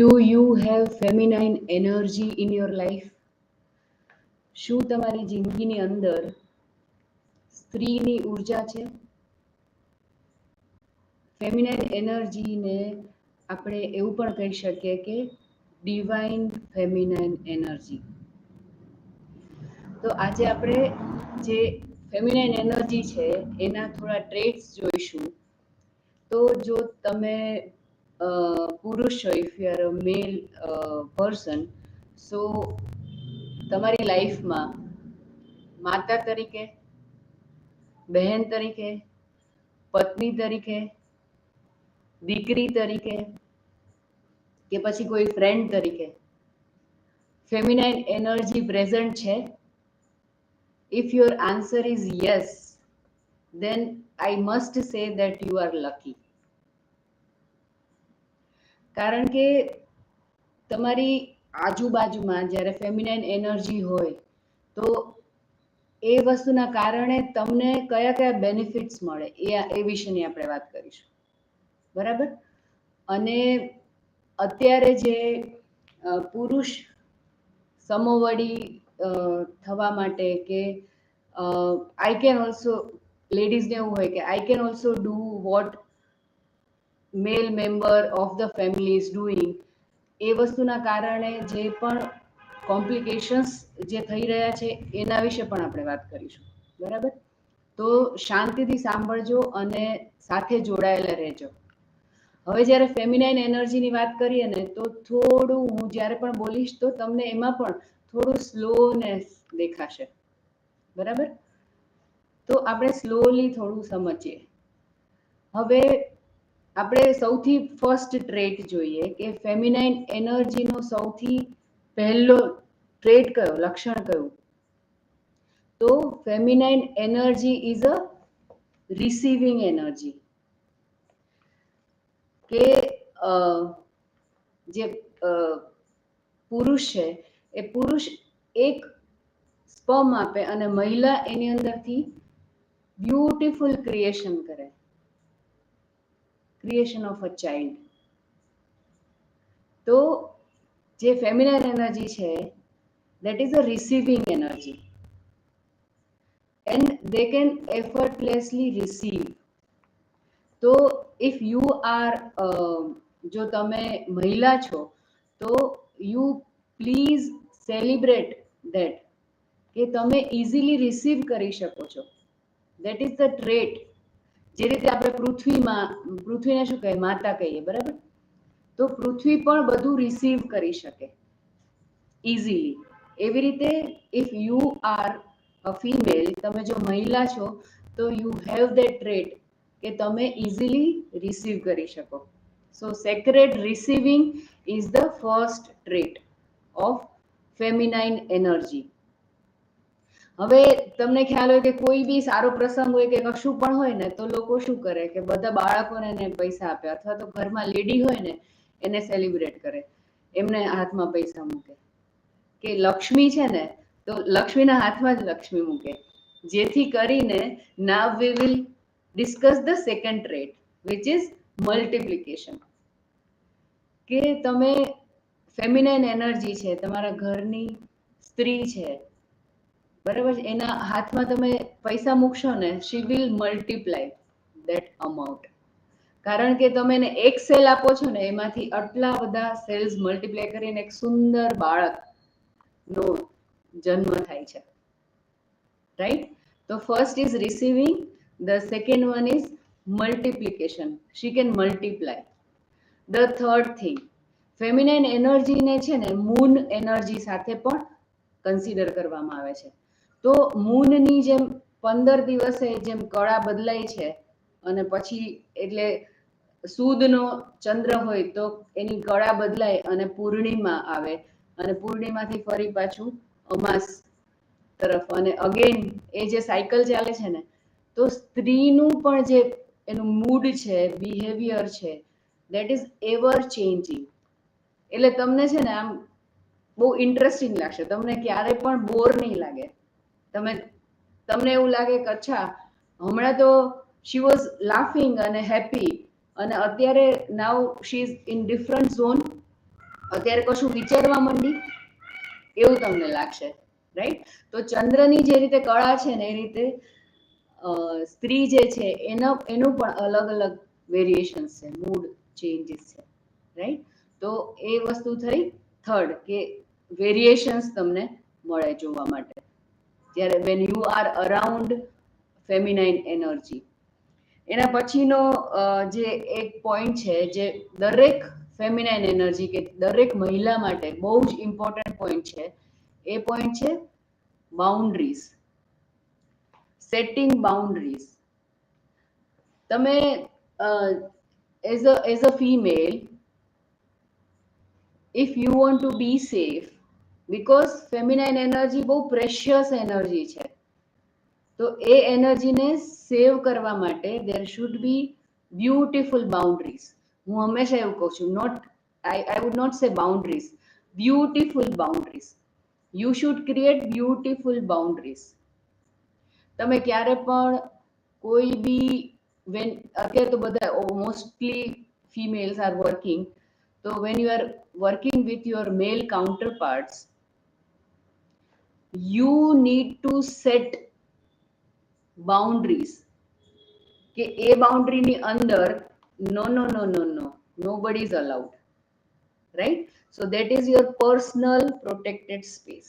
Do you have feminine energy in your life શું તમારી જિંદગીની અંદર સ્ત્રીની ઊર્જા છે? ફેમિનાઇન એનર્જીને આપણે એવું પણ કહી શકીએ કે ડિવાઇન ફેમિનાઇન એનર્જી તો આજે આપણે જે ફેમિનાઇન એનર્જી છે, એના થોડા ટ્રેટ્સ જોઈશું. તો જો તમે પુરુષ છો if you are a male person so તમારી લાઈફમાં માતા તરીકે, બહેન તરીકે, પત્ની તરીકે, દીકરી તરીકે કે પછી કોઈ ફ્રેન્ડ તરીકે ફેમિનાઇન એનર્જી પ્રેઝન્ટ છે if your answer is yes then I must say that you are lucky. કારણ કે તમારી આજુબાજુમાં જ્યારે ફેમિનાઇન એનર્જી હોય, તો એ વસ્તુના કારણે તમને કયા કયા બેનિફિટ્સ મળે એ એ વિશેની આપણે વાત કરીશું. બરાબર? અને અત્યારે જે પુરુષ સમોવડી થવા માટે કે આઈ કેન ઓલ્સો લેડીઝને એવું હોય કે I can also do what male member of the family is doing એ વસ્તુના કારણે જે પણ કોમ્પ્લિકેશન્સ જે થઈ રહ્યા છે, એના વિશે પણ આપણે વાત કરીશું. બરાબર? તો શાંતિથી સાંભળજો અને સાથે જોડાયેલા રહેજો. હવે જ્યારે ફેમિનાઇન એનર્જીની વાત કરીએ ને, તો થોડું હું જ્યારે પણ બોલીશ, તો તમને એમાં પણ થોડું સ્લોનેસ દેખાશે. બરાબર? તો આપણે સ્લોલી થોડું સમજીએ. હવે આપણે સૌથી ફર્સ્ટ ટ્રેટ જોઈએ કે ફેમિનાઇન એનર્જીનો સૌથી પહેલો ટ્રેટ કયો, લક્ષણ કયું? તો feminine energy is a receiving energy કે જે પુરુષ છે, એ પુરુષ એક સ્પમ આપે અને મહિલા એની અંદરથી બ્યુટીફુલ ક્રિએશન કરે. ક્રિએશન ઓફ અ ચાઇલ્ડ તો જે ફેમિનાઇન એનર્જી છે that is a receiving energy and they can effortlessly receive તો ઇફ યુ આર જો તમે મહિલા છો, તો યુ પ્લીઝ સેલિબ્રેટ દેટ કે તમે ઇઝીલી રિસીવ કરી શકો છો. દેટ ઇઝ ધ ટ્રેટ જે રીતે આપણે પૃથ્વીમાં, પૃથ્વીને શું કહીએ, માતા કહીએ, બરાબર? તો પૃથ્વી પણ બધું રિસીવ કરી શકે. ઇઝીલી એવી રીતે if you are a female તમે જો મહિલા છો, તો યુ હેવ દેટ ટ્રેટ કે તમે ઇઝીલી રિસીવ કરી શકો. So secret receiving is the first trait of feminine energy હવે તમને ખ્યાલ હોય કે કોઈ બી સારો પ્રસંગ હોય કે કશું પણ હોય ને, તો લોકો શું કરે કે બધા બાળકોને એને પૈસા આપે અથવા તો ઘરમાં લેડી હોય ને, એને સેલિબ્રેટ કરે. એમને હાથમાં પૈસા મૂકે. કે લક્ષ્મી છે ને, તો લક્ષ્મીના હાથમાં જ લક્ષ્મી મૂકે. જેથી કરીને now we will discuss the second trait which is multiplication કે તમે ફેમિનાઇન એનર્જી છે, તમારા ઘરની સ્ત્રી છે બરાબર છે? એના હાથમાં તમે પૈસા મૂકશો ને she will multiply that amount કારણ કે તમે એને એક સેલ આપો છો ને, એમાંથી આટલા બધા સેલ્સ મલ્ટીપ્લાય કરીને એક સુંદર બાળકનો જન્મ થાય છે. રાઈટ તો first is receiving the second one is multiplication she can multiply the third thing feminine એનર્જીને છે ને મૂન એનર્જી સાથે પણ કન્સિડર કરવામાં આવે છે. તો મૂનની જેમ પંદર દિવસે જેમ કળા બદલાય છે અને પછી એટલે સૂદનો ચંદ્ર હોય તો એની કળા બદલાય અને પૂર્ણિમા આવે અને પૂર્ણિમાથી ફરી પાછું અમાસ તરફ અને અગેન એ જે સાયકલ ચાલે છે ને, તો સ્ત્રીનું પણ જે એનું મૂડ છે બિહેવિયર છે દેટ ઇઝ એવર ચેન્જિંગ એટલે તમને છે ને આમ બહુ ઇન્ટરેસ્ટિંગ લાગશે. તમને ક્યારે પણ બોર નહીં લાગે. તમે, તમને એવું લાગે કે અચ્છા, હમણાં તો શી વોઝ લાફિંગ અને હેપી અને અત્યારે now she is in different zone અત્યારે કશું વિચારવા માંડી? એવું તમને લાગશે રાઈટ તો ચંદ્રની જે રીતે કળા છે ને એ રીતે સ્ત્રી જે છે એનો, એનું પણ અલગ અલગ વેરિએશન્સ છે મૂડ ચેન્જીસ છે રાઈટ તો એ વસ્તુ થઈ. થર્ડ કે વેરિએશન્સ તમને મળે જોવા માટે. જ્યારે when you are around feminine energy એના પછીનો જે એક પોઈન્ટ છે જે દરેક ફેમિનાઇન એનર્જી કે દરેક મહિલા માટે બહુ જ ઇમ્પોર્ટન્ટ પોઈન્ટ છે, એ પોઈન્ટ છે બાઉન્ડ્રીઝ સેટિંગ બાઉન્ડ્રીઝ તમે as a as a female if you want to be safe because feminine energy બહુ પ્રેશિયસ એનર્જી છે. તો એ એનર્જીને સેવ કરવા માટે there should be beautiful boundaries હું હંમેશા એવું કહું છું not I I would not say boundaries beautiful boundaries you should create beautiful boundaries તમે ક્યારે પણ કોઈ બી વેન અત્યારે તો બધા મોસ્ટલી ફિમેલ્સ આર વર્કિંગ તો when you are working with your male counterparts you need to set boundaries કે એ બાઉન્ડ્રીની અંદર નો no no no no nobody is allowed right so that is your personal protected space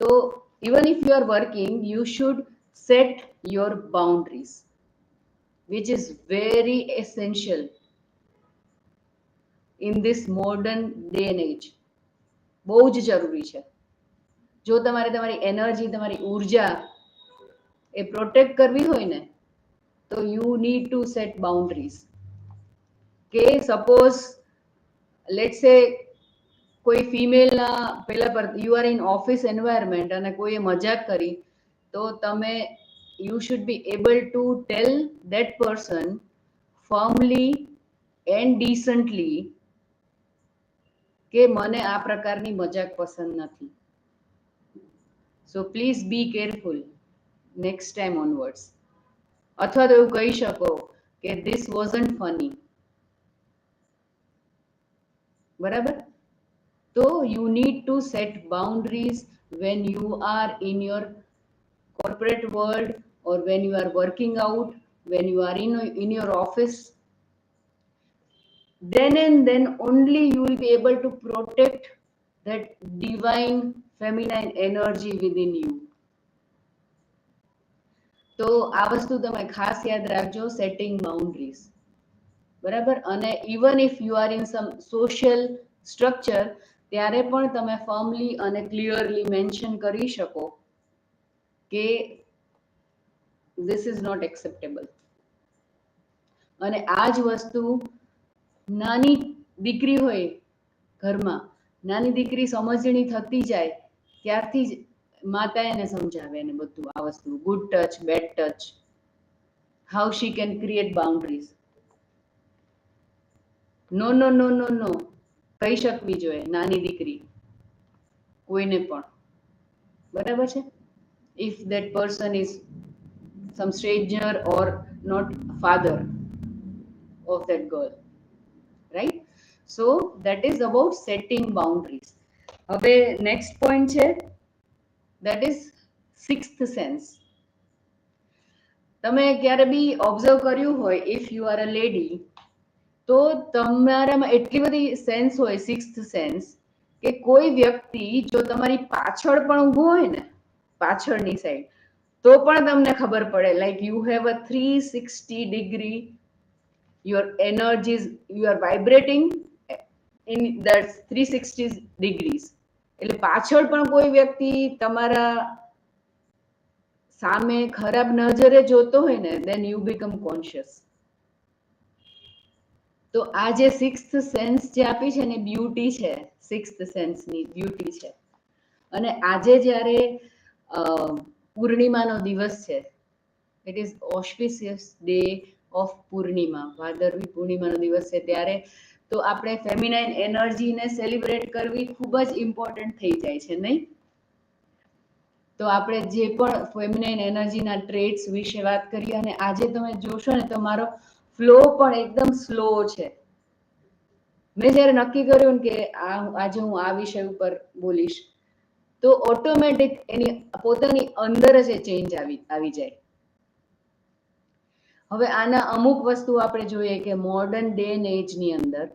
તો even if you are working you should set your boundaries which is very essential in this modern day and age બહુ જ જરૂરી છે જો તમારે તમારી energy, તમારી ઊર્જા એ પ્રોટેક્ટ કરવી હોય ને, તો you need to set boundaries કે સપોઝ લેટ સે કોઈ ફિમેલના પેલા પર you are in office environment અને કોઈએ મજાક કરી, તો તમે you should be able to tell that person firmly and decently કે મને આ પ્રકારની મજાક પસંદ નથી. so please be careful next time onwards અથવા તો એવું કહી શકો કે ધીસ વોઝન્ટ ફની બરાબર તો you need to set boundaries when you are in your corporate world or when you are working out when you are in, in your office then and then only you will be able to protect that divine feminine energy in you તો આ વસ્તુ તમે ખાસ યાદ રાખજો setting boundaries બરાબર? અને even if you are in some social structure ત્યારે પણ તમે ફર્મલી અને ક્લિયરલી મેન્શન કરી શકો કે ધીસ ઇઝ નોટ એક્સેપ્ટેબલ અને આ જ વસ્તુ નાની દીકરી હોય ઘરમાં, નાની દીકરી સમજણી થતી જાય ત્યારથી જ માતા એને સમજાવે એને બધું આ વસ્તુ. Good touch bad touch how she can create boundaries no no no no no કહી શકવી જોઈએ, નાની દીકરી. કોઈને પણ. બરાબર છે? If that person is some stranger or not father of that girl right so that is about setting boundaries હવે નેક્સ્ટ પોઈન્ટ છે. દેટ ઇઝ સિક્સ્થ સેન્સ તમે ક્યારે બી ઓબ્ઝર્વ કર્યું હોય if you are a lady તો તમારામાં એટલી બધી સેન્સ હોય સિક્સ્થ સેન્સ કે કોઈ વ્યક્તિ જો તમારી પાછળ પણ ઊભો હોય ને, પાછળની સાઈડ તો પણ તમને ખબર પડે like you have a three sixty degree your energies you are vibrating in that three sixty degrees એટલે પાછળ પણ કોઈ વ્યક્તિ તમારા સામે ખરાબ નજરે જોતો હોય ને દેન યુ બીકમ કોન્શિયસ તો આ જે સિક્સ્થ સેન્સ જે આપી છે ને બ્યુટી છે સિક્સ્થ સેન્સની બ્યુટી છે. અને આજે જ્યારે પૂર્ણિમાનો દિવસ છે it is auspicious day of Purnima ભાદરવી પૂર્ણિમાનો દિવસ છે, ત્યારે તો આપણે ફેમિનાઇન એનર્જીને સેલિબ્રેટ કરવી ખૂબ જ ઇમ્પોર્ટન્ટ થઈ જાય છે, નહીં? તો આપણે જે પણ ફેમિનાઇન એનર્જીના ટ્રેડ્સ વિશે વાત કરીએ અને આજે તમે જોશો ને તો મારો ફ્લો પણ એકદમ સ્લો છે. મેં જ્યારે નક્કી કર્યું કે આજે હું આ વિષય ઉપર બોલીશ, તો ઓટોમેટિક એની પોતાની અંદર જ એ ચેન્જ આવી આવી જાય. હવે આના અમુક વસ્તુ આપણે જોઈએ કે મોડર્ન ડે એન્ડ એજની અંદર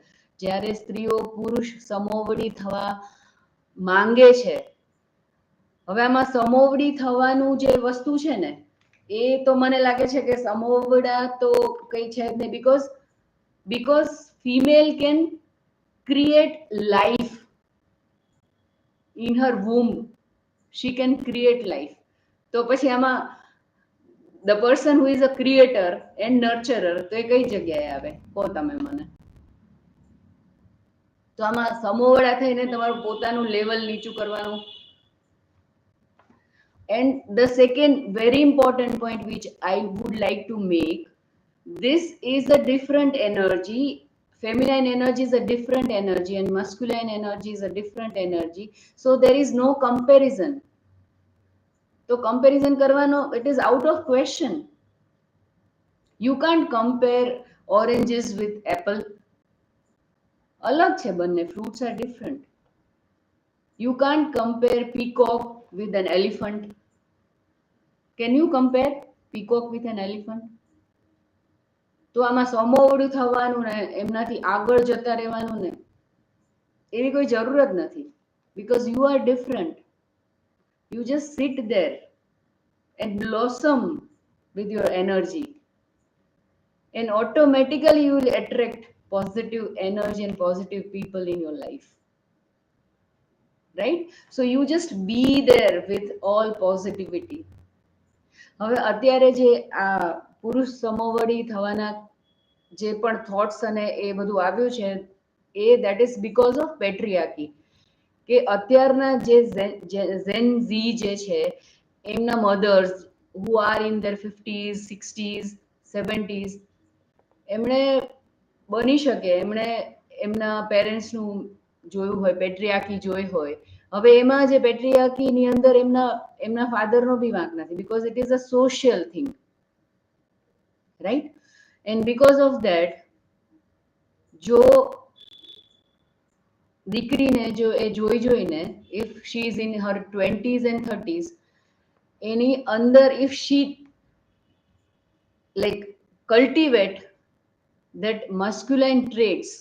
જ્યારે સ્ત્રીઓ પુરુષ સમોવડી થવા માંગે છે, હવે આમાં સમોવડી થવાનું જે વસ્તુ છે ને, એ તો મને લાગે છે કે સમોવડા તો કઈ છે જ નહીં because because female can create life in her womb she can create life તો પછી આમાં the person who is a creator and nurturer તો એ કઈ જગ્યાએ આવે કહો તમે મને તો આમાં સમોવડા થઈને તમારું પોતાનું લેવલ નીચું કરવાનું and the second very important point which I would like to make this is a different energy feminine energy is a different energy and masculine energy is a different energy so there is no comparison તો comparison કરવાનો it is out of question you can't compare oranges with apple અલગ છે બંને fruits are different you can't compare peacock with an elephant can you compare peacock with an elephant તો આમાં સમોવડું થવાનું ને, એમનાથી આગળ જતા રહેવાનું ને, એવી કોઈ જરૂર જ નથી. Because you are different you just sit there and blossom with your energy and automatically you will attract positive energy and positive people in your life right so you just be there with all positivity હવે અત્યારે જે આ પુરુષ સમોવડી થવાના જે પણ thoughts અને એ બધું આવ્યું છે એ that is because of patriarchy કે અત્યારના જે ઝેન ઝી જે છે, એમના mothers who are in their fifties sixties seventies એમણે બની શકે, એમણે એમના પેરેન્ટ્સનું જોયું હોય પેટ્રિયાકી જોઈ હોય. હવે એમાં જે પેટ્રિયાકીની અંદર એમના એમના ફાધરનો બી વાંક નથી because it is a social thing right and because of that જો દીકરીને જો એ જોઈ જોઈને if she is in her twenties and thirties એની અંદર if she like cultivate that masculine traits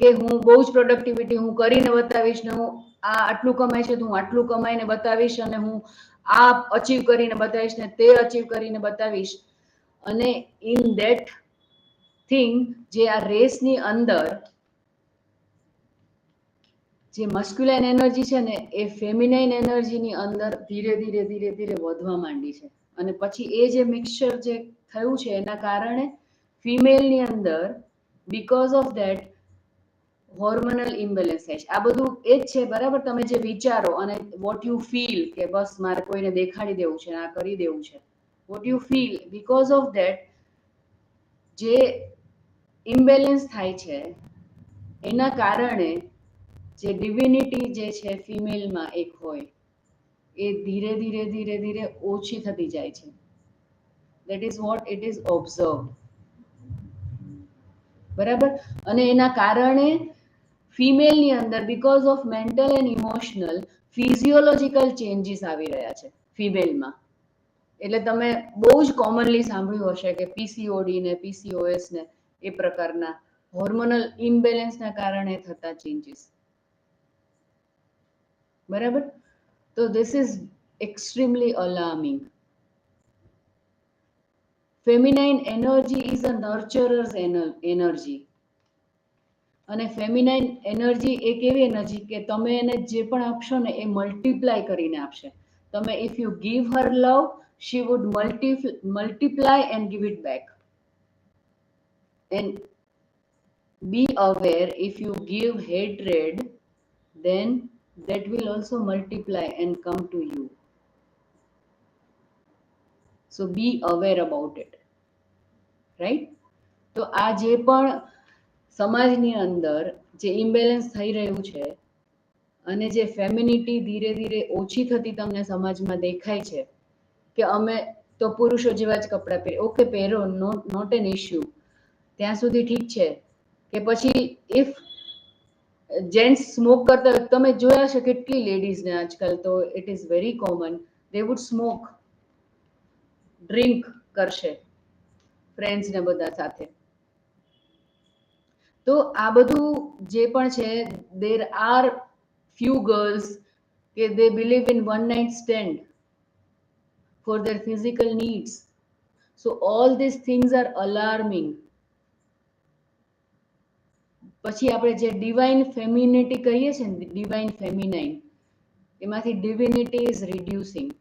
કે હું બહુ જ પ્રોડક્ટિવિટી હું કરીને બતાવીશ ને હું આ આટલું કમાય છે, તો હું આટલું કમાઈને બતાવીશ અને હું આ અચીવ કરીને બતાવીશ ને તે અચીવ કરીને બતાવીશ. અને ઇન ધેટ થિંગ જે આ રેસની અંદર જે મસ્ક્યુલાઇન એનર્જી છે ને, એ ફેમિનાઇન એનર્જીની અંદર ધીરે ધીરે ધીરે ધીરે વધવા માંડી છે. અને પછી એ જે મિક્સચર જે થયું છે, એના કારણે ફિમેલની અંદર because of that hormonal imbalance થાય છે. આ બધું એ જ છે, બરાબર? તમે જે વિચારો અને વોટ યુ ફીલ કે બસ મારે કોઈને દેખાડી દેવું છે આ કરી દેવું છે. What you feel because of that જે ઇમ્બેલેન્સ થાય છે, એના કારણે જે ડિવિનિટી જે છે ફિમેલમાં એક હોય, એ ધીરે ધીરે ધીરે ધીરે ઓછી થતી જાય છે. That is what it is observe બરાબર? અને એના કારણે ફિમેલની અંદર because of mental and emotional physiological changes આવી રહ્યા છે ફિમેલમાં એટલે તમે બહુ જ કોમનલી સાંભળ્યું હશે કે પીસીઓડી ને પીસીઓએસ ને એ પ્રકારના હોર્મોનલ ઇમ્બેલેન્સના કારણે થતા ચેન્જીસ બરાબર તો this is extremely alarming feminine energy is a nurturer's energy અને ફેમિનાઇન એનર્જી એક એવી એનર્જી કે તમે એને જે પણ આપશો ને એ મલ્ટીપ્લાય કરીને આપશે. તમે if you give her love she would multi multiply and give it back. And be aware, if you give hatred, then that will also multiply and come to you. So, be aware about it. Right? તો આ જે પણ સમાજની અંદર જે imbalance થઈ રહ્યું છે અને જે ફેમિનિટી ધીરે ધીરે ઓછી થતી તમને સમાજમાં દેખાય છે કે અમે તો પુરુષો જેવા જ કપડાં પહેરે ઓકે પહેરો નોટ એન ઇશ્યુ ત્યાં સુધી ઠીક છે કે પછી ઇફ જેન્ટ્સ સ્મોક કરતા તમે જોયા છે કેટલી લેડીઝને આજકાલ તો it is very common they would smoke drink કરશે ફ્રેન્ડ્સ ને બધા સાથે. તો આ બધું જે પણ છે દેર આર ફ્યુ ગર્લ્સ કે they believe in one night stand for their physical needs so all this things are alarming. પછી આપણે જે ડિવાઇન ફેમિનિટી કહીએ છીએ ને ડિવાઇન ફેમિનાઇન એમાંથી divinity is reducing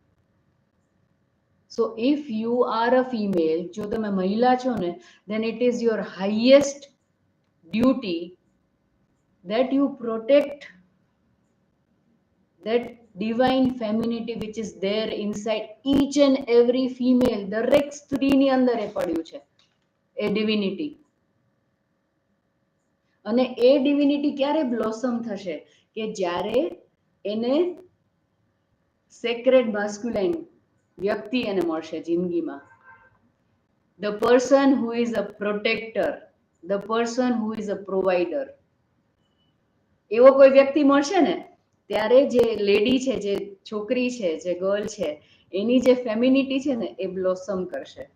so if you are a female જો તમે મહિલા છો ને then it is your highest duty that you protect that divine femininity which is there inside each and every female. દરેક સ્ત્રીની અંદર એ પડ્યું છે, એ ડિવિનિટી અને એ ડિવિનિટી ક્યારે બ્લોસમ થશે? કે જ્યારે એને સેક્રેડ માસ્ક્યુલાઇન વ્યક્તિ એને મળશે જિંદગીમાં. The person who is a protector the person who is a provider એવો કોઈ વ્યક્તિ મળશે ને, ત્યારે જે લેડી છે, જે છોકરી છે, જે ગર્લ છે, એની જે ફેમિનિટી છે ને, એ બ્લોસમ કરશે.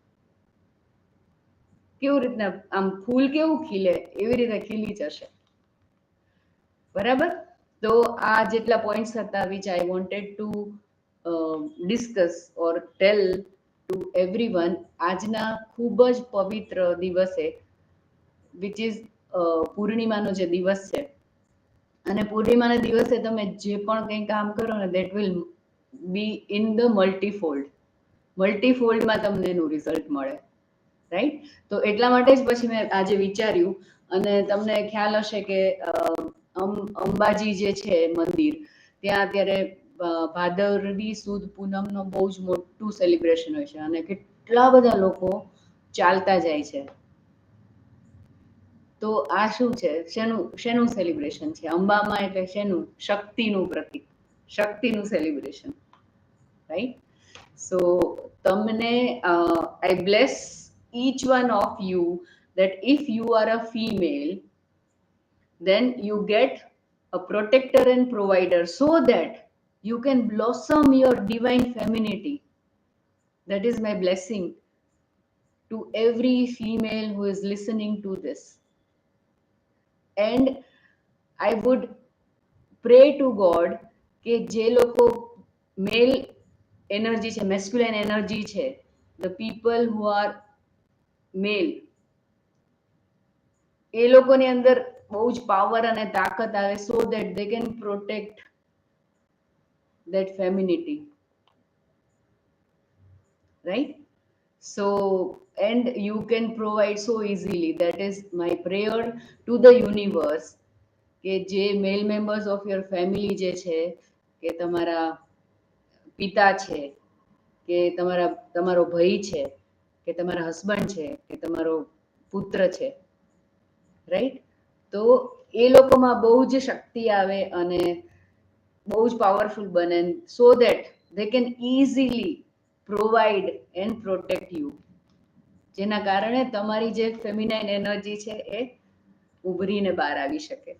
કેવું રીતના આમ ફૂલ કેવું ખીલે, એવી રીતે ખીલી જશે. બરાબર? તો આ જેટલા પોઈન્ટ્સ હતા which I wanted to discuss or tell to everyone આજના ખૂબ જ પવિત્ર દિવસે વિચ ઇઝ પૂર્ણિમાનો જે દિવસ છે. અને પૂર્ણિમાના દિવસે તમે જે પણ કંઈ કામ કરો ને that will be in the multifold મલ્ટીફોલ્ડમાં તમને એનું રિઝલ્ટ મળે. રાઈટ તો એટલા માટે જ પછી મેં આજે વિચાર્યું અને તમને ખ્યાલ હશે કે અંબાજી જે છે મંદિર, ત્યાં અત્યારે ભાદરવી સુદ પૂનમનો બહુ જ મોટું સેલિબ્રેશન હોય છે અને કેટલા બધા લોકો ચાલતા જાય છે. તો આ શું છે? શેનું શેનું સેલિબ્રેશન છે? અંબામાં એટલે શેનું? શક્તિનું પ્રતિક, શક્તિનું સેલિબ્રેશન રાઈટ સો તમને I bless each one of you that if you are a female then you get a protector and provider so that you can blossom your divine femininity that is my blessing to every female who is listening to this and i would pray to god કે જે લોકો મેલ energy છે masculine energy છે the people who are મેલ. એ લોકોની અંદર બહુ જ પાવર અને તાકાત આવે so that they can protect that feminity right so and you can provide so easily that is my prayer to the universe કે જે male members of your family જે છે, કે તમારા પિતા છે, કે તમારા, તમારો ભાઈ છે કે તમારા હસબન્ડ છે, કે તમારો પુત્ર છે રાઈટ તો એ લોકોમાં બહુ જ શક્તિ આવે અને બહુ જ પાવરફુલ બને so that they can easily provide and protect you જેના કારણે તમારી જે ફેમિનાઇન એનર્જી છે એ ઉભરીને બહાર આવી શકે.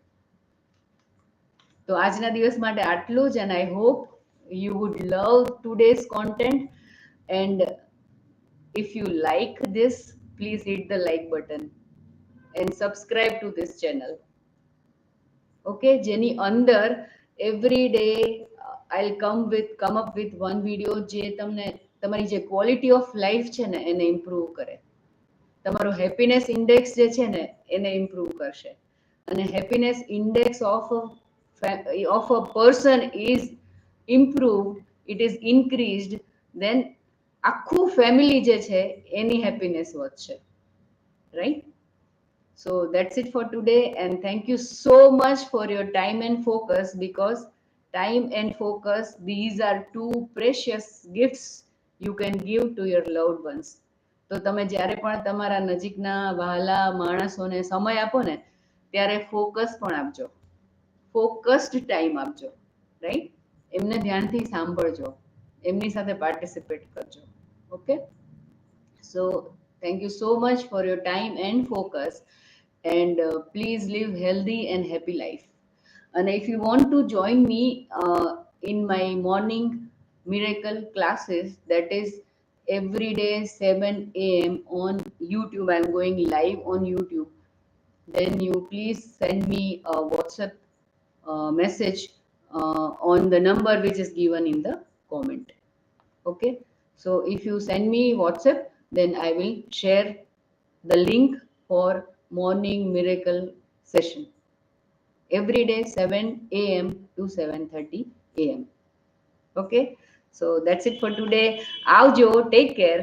તો આજના દિવસ માટે આટલું જ and I hope you would love today's content and if you like this please hit the like button and subscribe to this channel okay જેની અંદર every day i'll come with come up with one video જે તમને તમારી જે quality of life છે ને એને improve કરે તમારો હેપીનેસ ઇન્ડેક્સ જે છે ને એને ઇમ્પ્રૂવ કરશે અને happiness index of of a person is improve it is increased then આખું ફેમિલી જે છે, એની હેપીનેસ વધશે right so that's it for today and thank you so much for your time and focus because time and focus these are two precious gifts you can give to your loved ones તો તમે જ્યારે પણ તમારા નજીકના વહાલા માણસોને સમય આપો ને, ત્યારે ફોકસ પણ આપજો. ફોકસ્ડ ટાઈમ આપજો. રાઈટ એમને ધ્યાનથી સાંભળજો. એમની સાથે પાર્ટિસિપેટ કરજો okay so thank you so much for your time and focus and uh, please live healthy and happy life and if you want to join me uh, in my morning miracle classes that is every day 7 a.m on youtube i'm going live on youtube then you please send me a whatsapp uh, message uh, on the number which is given in the comment okay so if you send me whatsapp then i will share the link for morning miracle session every day 7 a.m to 7:30 a.m okay so that's it for today આવજો take care